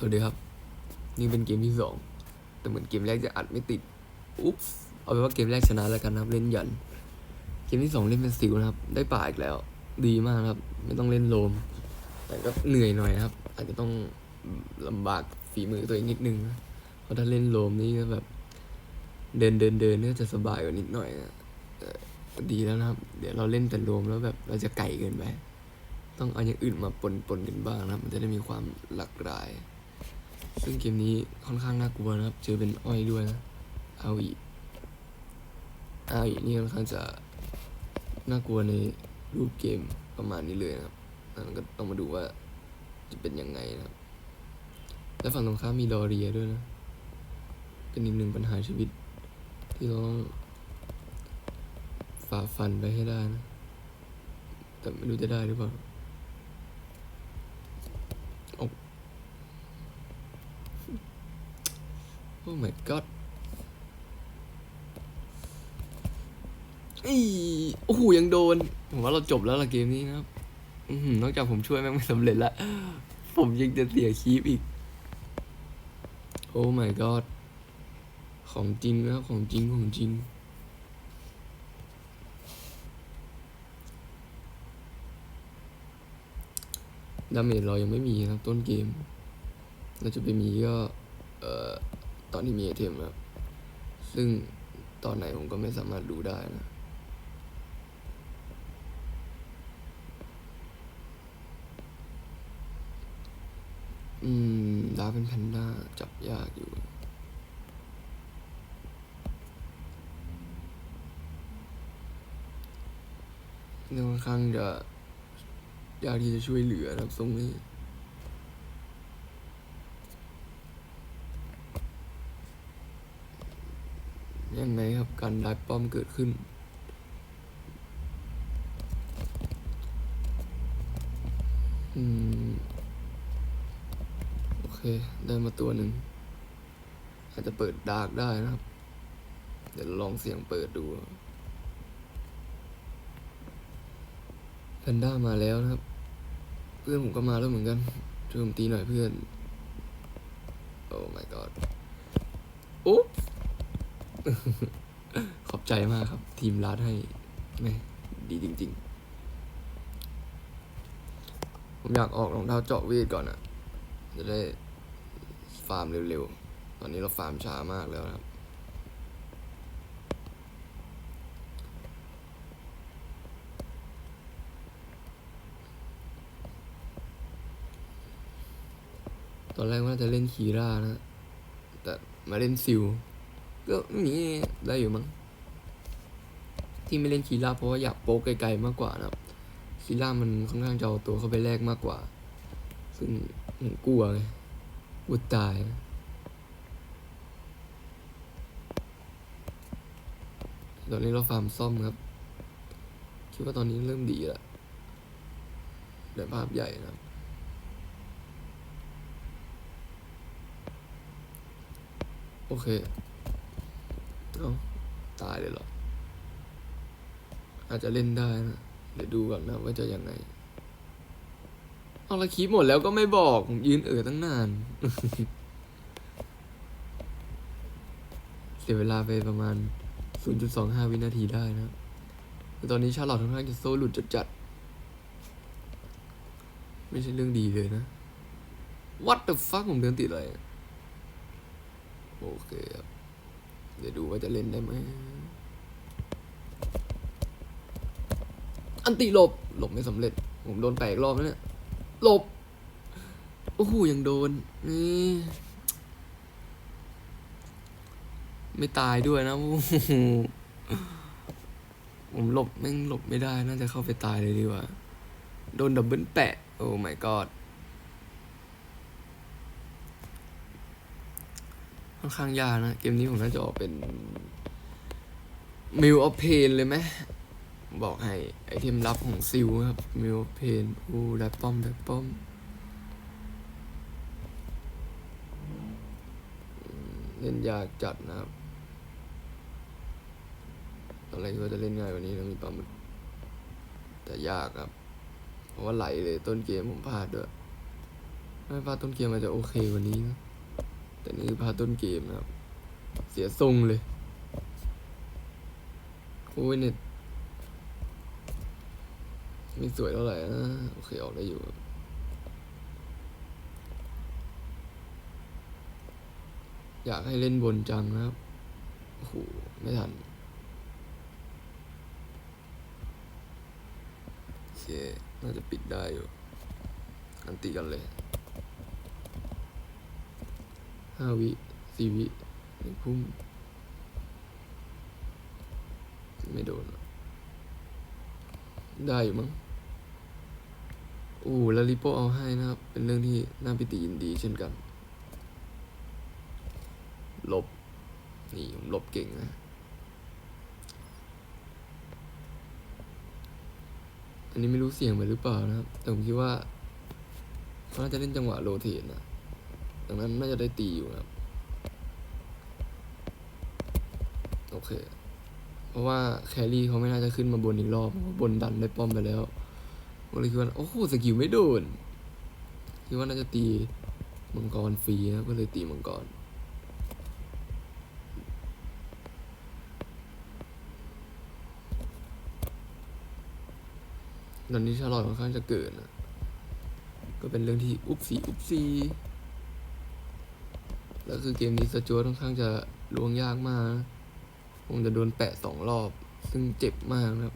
สวัสดีครับ นี่เป็นเกมที่สองแต่เหมือนเกมแรกจะอัดไม่ติดอุ๊บเอาเป็นว่าเกมแรกชนะแล้วกันนะครับเล่นหยัน เกมที่สองเล่นเป็นซิลนะครับ ได้ป่าอีกแล้ว ดีมากครับ ไม่ต้องเล่นโลม แต่ก็เหนื่อยหน่อยครับ อาจจะต้องลำบากฝีมือตัวเองนิดนึงเพราะถ้าเล่นโลมนี่ก็แบบ เดินเดินเดินเนี่ยจะสบายกว่านิดหน่อยนะดีแล้วนะครับ เดี๋ยวเราเล่นแต่โลมแล้วแบบเราจะไก่เกินไปต้องเอาอย่างอื่นมาปนปนกันบ้างนะ มันจะได้มีความหลากหลาย ซึ่งเกมนี้ค่อนข้างน่ากลัวนะครับ เจอเป็นอ้อยด้วยนะเอาอีเอาอีนี่ค่อนข้างจะน่ากลัวในรูปเกมประมาณนี้เลยนะครับแล้วก็ต้องมาดูว่าจะเป็นยังไงนะครับ และฝั่งตรงข้ามมีดอเรียด้วยนะ เป็นอีกหนึ่งปัญหาชีวิต ที่เราต้องฝ่าฟันไปให้ได้นะ แต่ไม่รู้จะได้หรือเปล่า โอ้ โอ้ my god อีโอ้โหยังโดน ผมว่าเราจบแล้วล่ะเกมนี้นะครับอือหือนอกจากผมช่วยแม่งไม่สำเร็จละผมยังจะเสียคีปอีก โอ้ my god ของจริงนะครับของจริงของจริง ดาเมจเรายังไม่มีนะครับต้นเกม เราจะไปมีก็ เอ่อ ตอนที่มีไอเทมครับซึ่งตอนไหนผมก็ไม่สามารถรู้ได้นะอืมดาเป็นแพนด้าจับยากอยู่นี่ค่อนข้างจะยากที่จะช่วยเหลือครับตรงนี้ ยังไงครับ การได้ป้อมเกิดขึ้น อืม โอเค ได้มาตัวหนึ่ง อาจจะเปิดดาร์กได้นะครับ เดี๋ยวลองเสียงเปิดดูแพนด้ามาแล้วนะครับ เพื่อนผมก็มาแล้วเหมือนกันช่วยผมตีหน่อยเพื่อน โอ้ my god อุ๊บ ขอบใจมากครับ ทีมรัดให้แม่ดีจริง ๆ ผมอยากออกรองเท้าเจาะเวทก่อนอะจะได้ฟาร์มเร็วๆ ตอนนี้เราฟาร์มช้ามากแล้วครับ ตอนแรกว่าจะเล่นคีร่านะ แต่มาเล่นซิล ก็มีได้อยู่มั้งที่ไม่เล่นคีร่าเพราะว่าอยากโป๊กไกลๆมากกว่านะครับคีร่ามันค่อนข้างจะเอาตัวเข้าไปแลกมากกว่า ซึ่งผมกลัวไงกลัวตาย ตอนนี้เราฟาร์มซ่อมครับ คิดว่าตอนนี้เริ่มดีแล้วแต่ภาพใหญ่นะโอเค เอาตายเลยเหรอ อาจจะเล่นได้นะ เดี๋ยวดูก่อนนะว่าจะยังไง เอาละคลิปหมดแล้วก็ไม่บอกผมยืนเอ่อตั้งนาน เสียเวลาไปประมาณ 0.25 วินาทีได้นะครับคือตอนนี้ชาลอตค่อนข้างจะโซ่หลุดจัดๆ ไม่ใช่เรื่องดีเลยนะ What the fuck ผมเดินติดอะไรโอเคครับ เดี๋ยวดูว่าจะเล่นได้ไหมอันติหลบ หลบไม่สำเร็จ ผมโดนแตกรอบแล้วเนี่ยหลบ โอ้โหยังโดนนี่ไม่ตายด้วยนะ ผมหลบแม่งหลบไม่ได้ น่าจะเข้าไปตายเลยดีกว่า โดนดับเบิลแปะ โอ้ my god ค่อนข้างยากนะ เกมนี้ผมน่าจะออกเป็นมิวออฟเพนเลยไหมบอกให้ไอเทมลับของซิลครับมิวออฟเพนอู้ได้ป้อมได้ป้อมเล่นยากจัดนะครับตอนแรกคิดว่าจะเล่นง่ายกว่านี้นะมีปลาหมึกแต่ยากครับ เพราะว่าไหลเลยต้นเกมผมพลาดด้วยไม่พลาดต้นเกมอาจจะโอเคกว่านี้นะ แต่นี่คือพาต้นเกมนะครับ เสียทรงเลยโอ้ยเน็ตไม่สวยเท่าไหร่นะโอเคออกได้อยู่อยากให้เล่นบนจังนะครับ โอ้โห ไม่ทันโอเคน่าจะปิดได้อยู่ อันตีกันเลย ห้าวิสี่วิหนึ่งพุ่มไม่โดน ได้อยู่มั้งโอ้แล้วริโปเอาให้นะครับ เป็นเรื่องที่น่าปิติยินดีเช่นกัน ลบ นี่ผมลบเก่งนะอันนี้ไม่รู้เสียงไปหรือเปล่านะครับ แต่ผมคิดว่าเขาน่าจะเล่นจังหวะโรเทตนะ ดังนั้นน่าจะได้ตีอยู่นะครับ โอเค เพราะว่าแครี่เขาไม่น่าจะขึ้นมาบนอีกรอบ บนดันได้ป้อมไปแล้วก็เลยคิดว่า โอ้โห สกิลไม่โดน คิดว่าน่าจะตีมังกรฟรีนะ ก็เลยตีมังกรตอนนี้ชาลอตค่อนข้างจะเกิดนะ ก็เป็นเรื่องที่ อุ๊บซีอุ๊บซี แล้วคือเกมนี้สจวตค่อนข้างจะลวงยากมากนะคงจะโดนแปะสองรอบ ซึ่งเจ็บมากนะครับ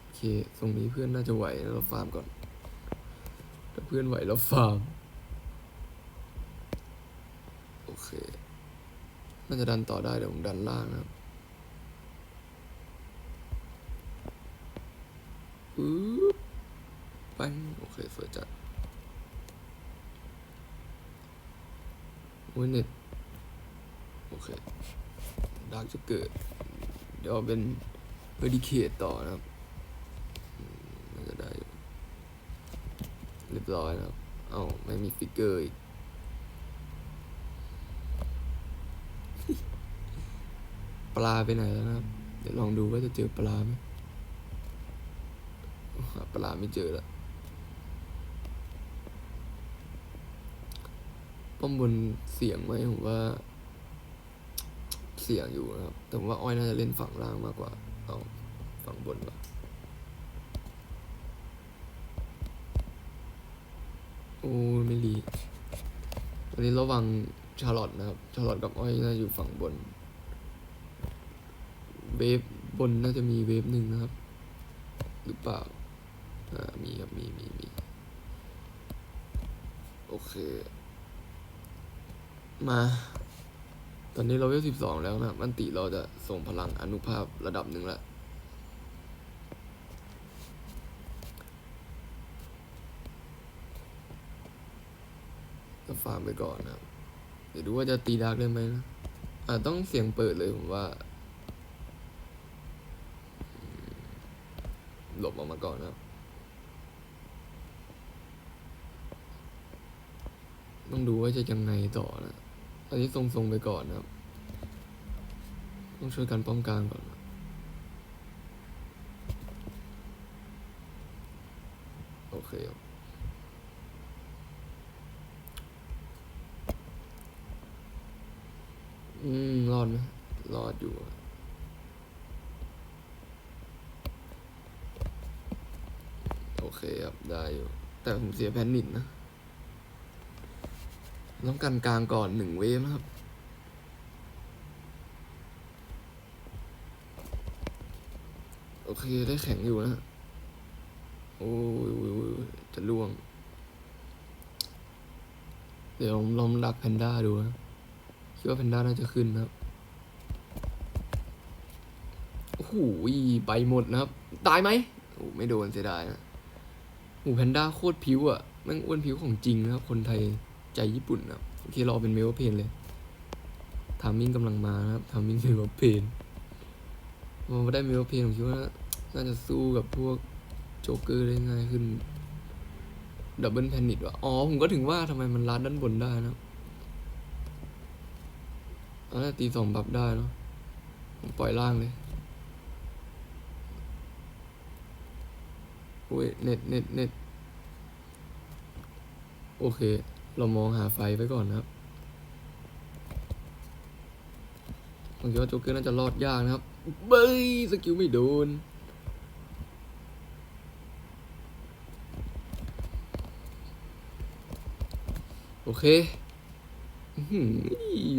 โอเคตรงนี้เพื่อนน่าจะไหวเราฟาร์มก่อน ถ้าเพื่อนไหวเราฟาร์ม โอเค น่าจะดันต่อได้เดี๋ยวผมดันล่างนะครับปึ๊บไปโอเคสวยจัด อ้ยเน็ตโอเคดาร์กจะเกิด เดี๋ยวเอาเป็นเ e ดิเคตต่อนะครับน่าจะได้เรียบร้อยนะครับ เอ้าไม่มีฟิกเกอร์อีกปลาไปไหนแล้วนะครับ เดี๋ยวลองดูว่าจะเจอปลาไหมปลาไม่เจอแล้ว ป้อมบนเสียงไหมผมว่า เสียงอยู่นะครับ แต่ผมว่าอ้อยน่าจะเล่นฝั่งล่างมากกว่า เอาฝั่งบนว่ะโอ้ไม่รีตอนนี้ระวังชาร์ลอตนะครับ ชาร์ลอตกับอ้อยน่าจะอยู่ฝั่งบน เวฟบนน่าจะมีเวฟหนึ่งนะครับ หรือเปล่า อ่า มีครับ มีมีมีโอเค มา ตอนนี้เราเวลสิบสองแล้วนะมันติเราจะส่งพลังอนุภาพระดับหนึ่งแล้วก็ฟาร์มไปก่อนนะเดี๋ยวดูว่าจะตีดาร์กได้ไหมนะอ่าต้องเสียงเปิดเลยผมว่า หลบออกมาก่อนนะต้องดูว่าจะยังไงต่อนะ อันนี้ทรงๆไปก่อนนะครับ ต้องช่วยกันป้องกันก่อนโอเคครับอืม รอดไหมรอดอยู่ โอเคครับ ได้อยู่ แต่ผมเสียแพนนิดนะ ต้องกันกลางก่อนหนึ่งเวฟนะครับ โอเคได้แข็งอยู่นะ โอ้ยอยอยจะล่วง เดี๋ยวลองดักแพนด้าดูนะคิดว่าแพนด้าน่าจะขึ้นนะครับ โอ้โหไปหมดนะครับ ตายไหมโอ้ไม่โดนเสียดายนะโอ้แพนด้าโคตรผิวอะ่ะแม่งอ้วนผิวของจริงนะครับ คนไทย ใจญี่ปุ่นนะโอเครอเป็นเมลเพนเลยทามมิ่งกำลังมานะครับทามมิ่งเมลเพนพอได้เมลเพนผมคิดว่าน่าจะสู้กับพวกโจ๊กเกอร์ได้ง่ายขึ้นดับเบิลแพนิดว่ะอ๋อ ผมก็ถึงว่าทำไมมันลัดด้านบนได้นะครับอันนั้นตีสองบับได้เนาะผมปล่อยล่างเลยโอ้ยเน็ตเน็ตเน็ตโอเค เรามองหาไฟไว้ก่อนนะครับผมคิดว่าโจ๊กเกอร์น่าจะรอดยากนะครับเบ้ยสกิลไม่โดนโอเค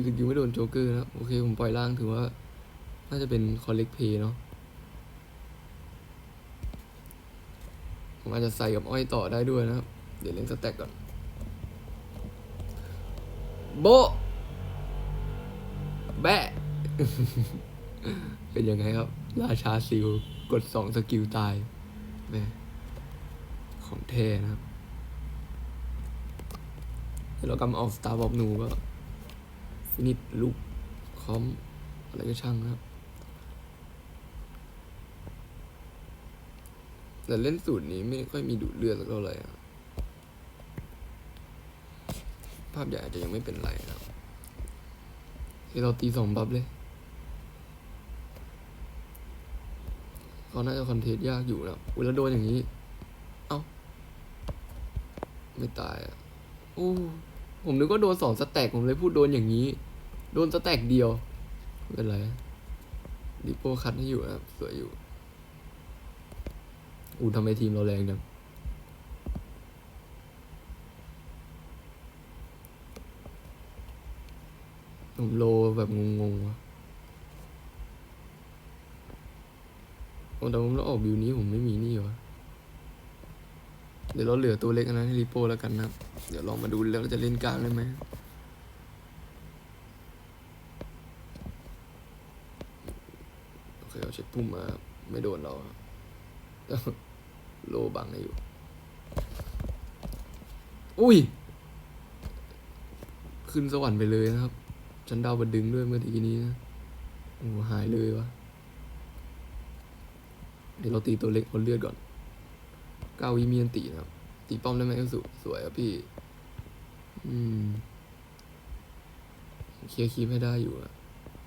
สกิลไม่โดนโจ๊กเกอร์นะโอเค ผมปล่อยล่างถือว่า น่าจะเป็นคอลเลกเพย์เนาะ ผมอาจจะใส่กับอ้อยต่อได้ด้วยนะครับ เดี๋ยวเล่นสแต็กก่อน โบแบะ เป็นยังไงครับ ราชาซิล กดสองสกิลตายแม่ของแท้นะครับเดี๋ยวกำออกสตาร์บอบนูก็ฟินิชลุกคอม อะไรก็ช่างนะครับ แต่เล่นสูตรนี้ไม่ค่อยมีดูดเลือดสักเท่าไหร่อะภาพใหญ่อาจจะยังไม่เป็นไรนะครับที่เราตีสองบัฟเลยเขาน่าจะคอนเทนต์ยากอยู่นะอุ้ยแล้วโดนอย่างนี้ เอ้า ไม่ตายอะโอ้ผมนึกว่าโดนสองสแต็กผมเลยพูดโดนอย่างนี้ โดนสแต็กเดียวเป็นไรดิโปคัดให้อยู่นะสวยอยู่ อูทำไมทีมเราแรงจัง ผมโล แบบงงๆวะโอ้แต่ผมต้อออกบิวนี้ผมไม่มีนี่วะเดี๋ยวเราเหลือตัวเล็กนนั้นให้ริโป้แล้วกันนะ เดี๋ยวลองมาดูแล้วาจะเล่นกลางได้ไหมโอเคเอาเช็คพุ่มมาไม่โดนเราโลบังให้อยู่ อุ้ย ขึ้นสวรรค์ไปเลยนะครับ ฉันดาวบดึงด้วยเมื่อกี้นี้นะโอ้หายเลยวะเดี๋ยวเราตีตัวเล็กคนเลือดก่อนเก้าวิมีอันตีนะครับ ตีป้อมได้ไหมก็สุสวยครับพี่ อืมเคลียร์คีมให้ได้อยู่อะ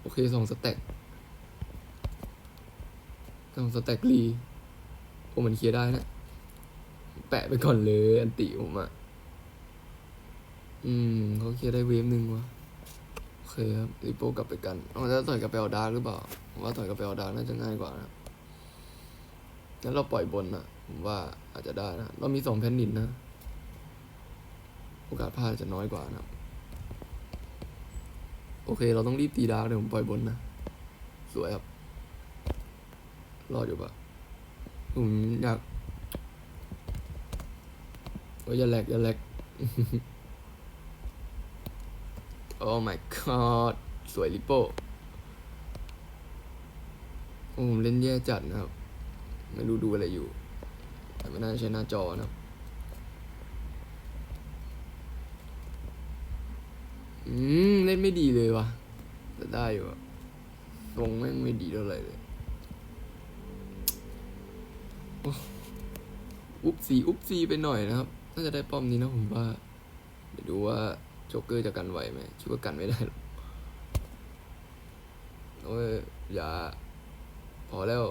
โอเคสองสแต็กสองสแต็กรีโอ้มันเคลียร์ได้นะ แปะไปก่อนเลย อันติผมอะอืมเขาเคลียร์ได้เวฟหนึ่งวะ เคครับริโปกลับไปกันเอาจะต่อยกับไปเอาดาหรือเปล่าผมว่าต่อยกับไปเอาดาน่าจะง่ายกว่านะงั้นเราปล่อยบนนะผมว่าอาจจะได้นะ เรามีสองแผ่นดินนะ โอกาสพลาดจะน้อยกว่านะ โอเค เราต้องรีบตีดาร์กเดี๋ยวผมปล่อยบนนะ สวยครับ รอดอยู่ปะผมอยากโอ้ยอย่าแหลกอย่าแหลก โอ้ my god สวยลิโป้โอ้ผมเล่นแย่จัดนะครับ ไม่รู้ดูอะไรอยู่ แต่ไม่น่าใช้หน้าจอนะครับอืม เล่นไม่ดีเลยวะแต่ได้อยู่อะตรงแม่งไม่ดีเท่าไหร่เลยอ้อุบซีอุ๊บซีไปหน่อยนะครับ น่าจะได้ป้อมนี้นะผมว่า เดี๋ยวดูว่า จ๊กเกอร์จะกันไหวไหมคิดว่ากันไม่ได้หรอกโอ้ยอย่า พอแล้ว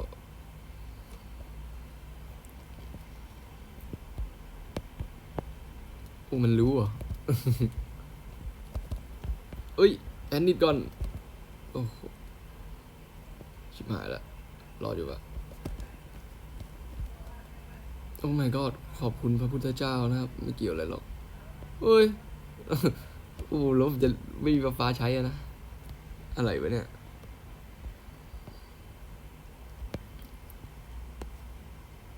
โอ้มันรู้เหรอะเอ้ย แอนนิดก่อน โอ้โห ชิบหายละ รออยู่ปะโอ้ my god ขอบคุณพระพุทธเจ้านะครับ ไม่เกี่ยวอะไรหรอกเอ้ย โอ้ล้มจะไม่มีไฟฟ้าใช้อะนะ อะไรวะเนี่ย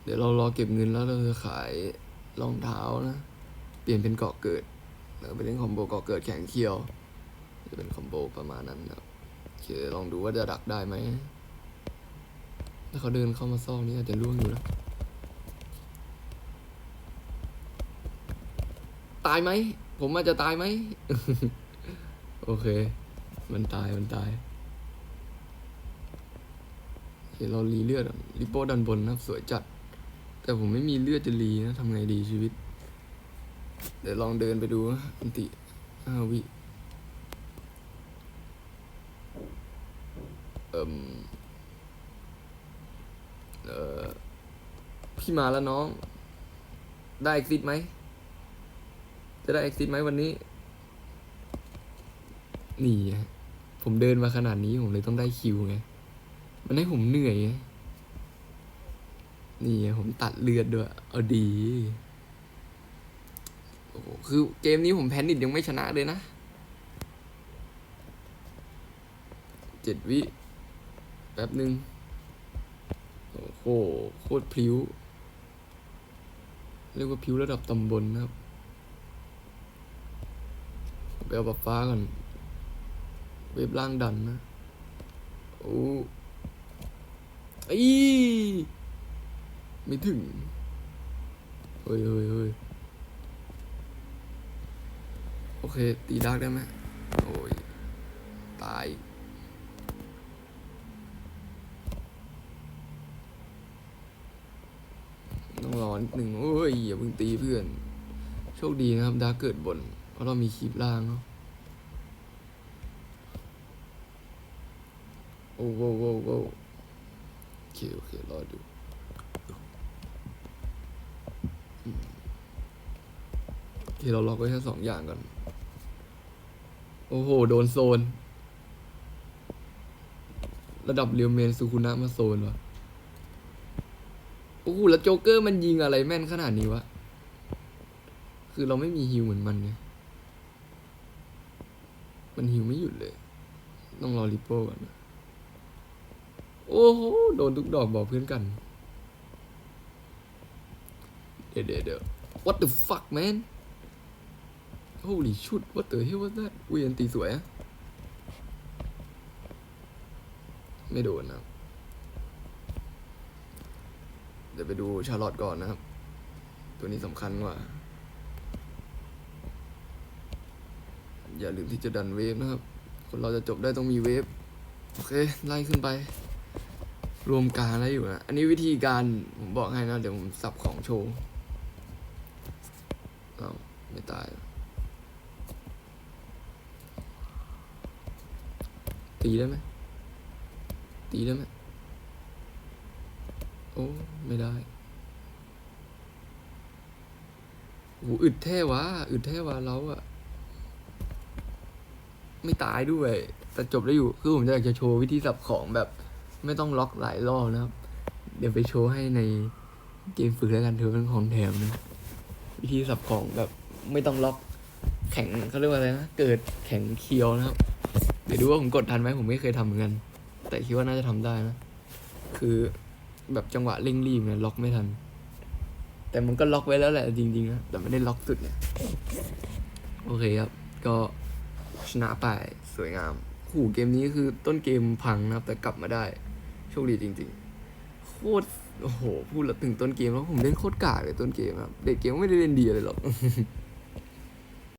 เดี๋ยวเรารอเก็บเงินแล้วเราจะขายรองเท้านะ เปลี่ยนเป็นเกาะเกิดแล้วไปเล่นคอมโบเกาะเกิดแข่งเคียว จะเป็นคอมโบประมาณนั้นนะครับโอเคลองดูว่าจะดักได้ไหมถ้าเขาเดินเข้ามาซอกนี้อาจจะล่วงอยู่นะตายไหม ผมอาจจะตายไหม โอเค มันตาย มันตายโอเคเรารีเลือดอะริโป้ดันบนนะสวยจัด แต่ผมไม่มีเลือดจะรีนะทำไงดีชีวิต เดี๋ยวลองเดินไปดูอันติห้าวิเอ่มเอ่อพี่มาแล้วน้อง ได้กซิดไหม จะได้ exit ไหมวันนี้ นี่ผมเดินมาขนาดนี้ผมเลยต้องได้คิวไง มันให้ผมเหนื่อยไง นี่ผมตัดเลือดด้วย เอาดีโอ้คือเกมนี้ผมแพนิดยังไม่ชนะเลยนะ เจ็ดวิ แป๊บหนึ่งโอ้โห โคตรพลิ้ว เรียกว่าพลิ้วระดับตำบลนะครับ เอาบัฟฟ้าก่อน เว็บล่างดันนะ โอ้อีไม่ถึง เฮ้ยเฮ้ยเฮ้ยโอเค ตีดาร์กได้ไหมโอ้ย ตาย ต้องรอนิดหนึ่งโอ้ย อย่าเพิ่งตีเพื่อน โชคดีนะครับดาร์กเกิดบน เพราะเรามีคลิปล่างเนาะโอ้โหโว้โว้โอเคโอเครอดูโอเคเราล็อกไว้แค่สองอย่างก่อน โอ้โห โดนโซน ระดับเรียวเมนซูคุนะมาโซนวะโอ้โหแล้วโจ๊กเกอร์มันยิงอะไรแม่นขนาดนี้วะ คือเราไม่มีฮิวเหมือนมันไง มันฮิวไม่หยุดเลย ต้องรอริปโป้ก่อนนะโอ้โห โดนทุกดอกบอกเพื่อนกันเดี๋ยวเดี๋ยวเดี๋ยว what the fuck man holy shit what the hell was that อุ้ยอันตีสวยอะไม่โดนนะเดี๋ยวไปดูชาร์ลอตก่อนนะครับ ตัวนี้สำคัญกว่า อย่าลืมที่จะดันเวฟนะครับ คนเราจะจบได้ต้องมีเวฟ โอเค ไล่ขึ้นไป รวมการอะไรอยู่นะ อันนี้วิธีการผมบอกให้นะ เดี๋ยวผมสับของโชว์เอาไม่ตายตีได้ไหมตีได้ไหมโอ้ ไม่ได้โหอึดแท้วะอึดแท้วะเราอะ ไม่ตายด้วย แต่จบได้อยู่ คือผมจะอยากจะโชว์วิธีสับของแบบ ไม่ต้องล็อกหลายรอบนะครับ เดี๋ยวไปโชว์ให้ในเกมฝึกแล้วกันถือเป็นของแถมนะ วิธีสับของแบบไม่ต้องล็อกแข็งเขาเรียกว่าอะไรนะ เกิดแข็งเคียวนะครับ เดี๋ยวดูว่าผมกดทันไหมผมไม่เคยทำเหมือนกัน แต่คิดว่าน่าจะทำได้นะ คือแบบจังหวะเร่งรีบเนี่ยล็อกไม่ทัน แต่มันก็ล็อกไว้แล้วแหละจริงๆนะ แต่ไม่ได้ล็อกสุดเนี่ย โอเคครับ ก็ ชนะไปสวยงามหูเกมนี้คือต้นเกมพังนะครับ แต่กลับมาได้ โชคดีจริง ๆ โคตรโอ้โหพูดถึงต้นเกมแล้วผมเล่นโคตรกากเลยต้นเกมครับ เด็กเกมไม่ได้เล่นดีเลยหรอก